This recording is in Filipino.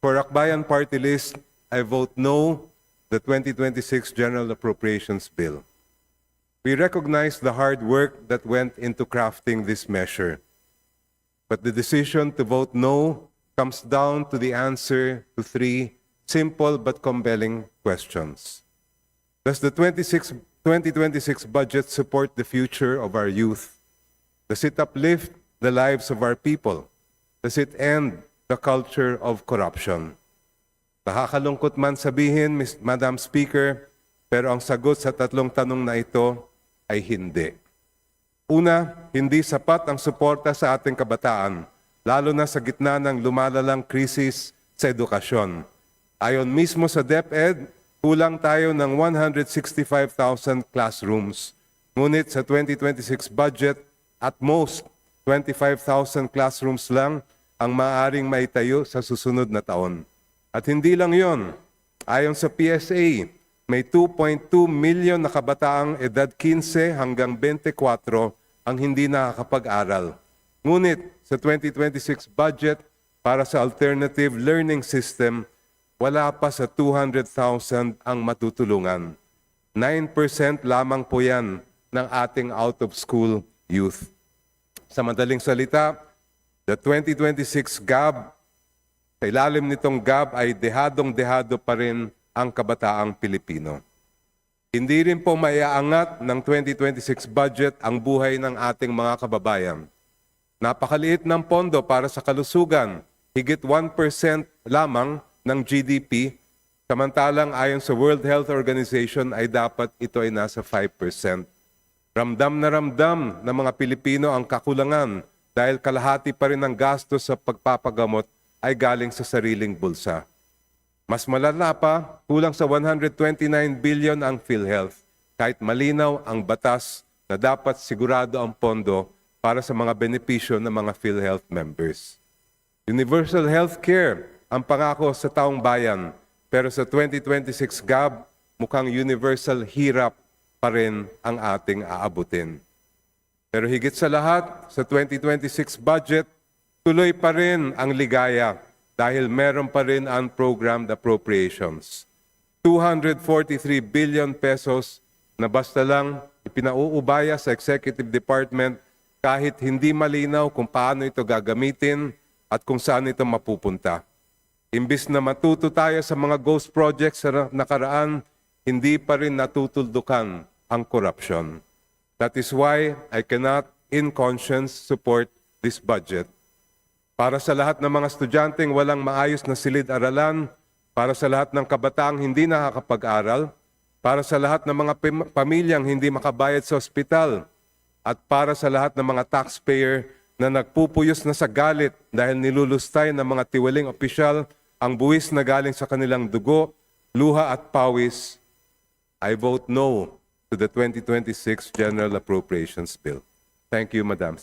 For Akbayan Party List, I vote no the 2026 General Appropriations Bill. We recognize the hard work that went into crafting this measure. But the decision to vote no comes down to the answer to three simple but compelling questions. Does the 26, 2026 budget support the future of our youth? Does it uplift the lives of our people? Does it end the culture of corruption? Nakakalungkot man sabihin, Ms. Madam Speaker, pero ang sagot sa tatlong tanong na ito ay hindi. Una, hindi sapat ang suporta sa ating kabataan, lalo na sa gitna ng lumalalang krisis sa edukasyon. Ayon mismo sa DepEd, kulang tayo ng 165,000 classrooms. Ngunit sa 2026 budget, at most 25,000 classrooms lang ang maaaring maitayo sa susunod na taon. At hindi lang yon. Ayon sa PSA, may 2.2 milyon na kabataang edad 15 hanggang 24 ang hindi nakakapag-aral. Ngunit sa 2026 budget para sa alternative learning system, wala pa sa 200,000 ang matutulungan. 9% lamang po yan ng ating out-of-school youth. Sa madaling salita, the 2026 GAB sa ilalim nitong GAB ay dehadong-dehado pa rin ang kabataang Pilipino. Hindi rin po maiaangat ng 2026 budget ang buhay ng ating mga kababayan. Napakaliit ng pondo para sa kalusugan, higit 1% lamang ng GDP, samantalang ayon sa World Health Organization ay dapat ito ay nasa 5%. Ramdam na ramdam ng mga Pilipino ang kakulangan dahil kalahati pa rin ng gastos sa pagpapagamot ay galing sa sariling bulsa. Mas malala pa, kulang sa 129 billion ang PhilHealth kahit malinaw ang batas na dapat sigurado ang pondo para sa mga benepisyo ng mga PhilHealth members. Universal health care ang pangako sa taong bayan, pero sa 2026 GAB, mukhang universal hirap pa rin ang ating aabutin. Pero higit sa lahat, sa 2026 budget, tuloy pa rin ang ligaya dahil meron pa rin unprogrammed appropriations. 243 billion pesos na basta lang ipinauubaya sa Executive Department kahit hindi malinaw kung paano ito gagamitin at kung saan ito mapupunta. Imbis na matuto tayo sa mga ghost projects sa nakaraan, hindi pa rin natutuldukan ang korupsyon. That is why I cannot, in conscience, support this budget. Para sa lahat ng mga estudyanteng walang maayos na silid-aralan, para sa lahat ng kabataang hindi nakakapag-aral, para sa lahat ng mga pam- pamilyang hindi makabayad sa ospital, at para sa lahat ng mga taxpayer na nagpupuyos na sa galit dahil nilulustay ng mga tiwaling opisyal ang buwis na galing sa kanilang dugo, luha at pawis, I vote no to the 2026 General Appropriations Bill. Thank you, Madam.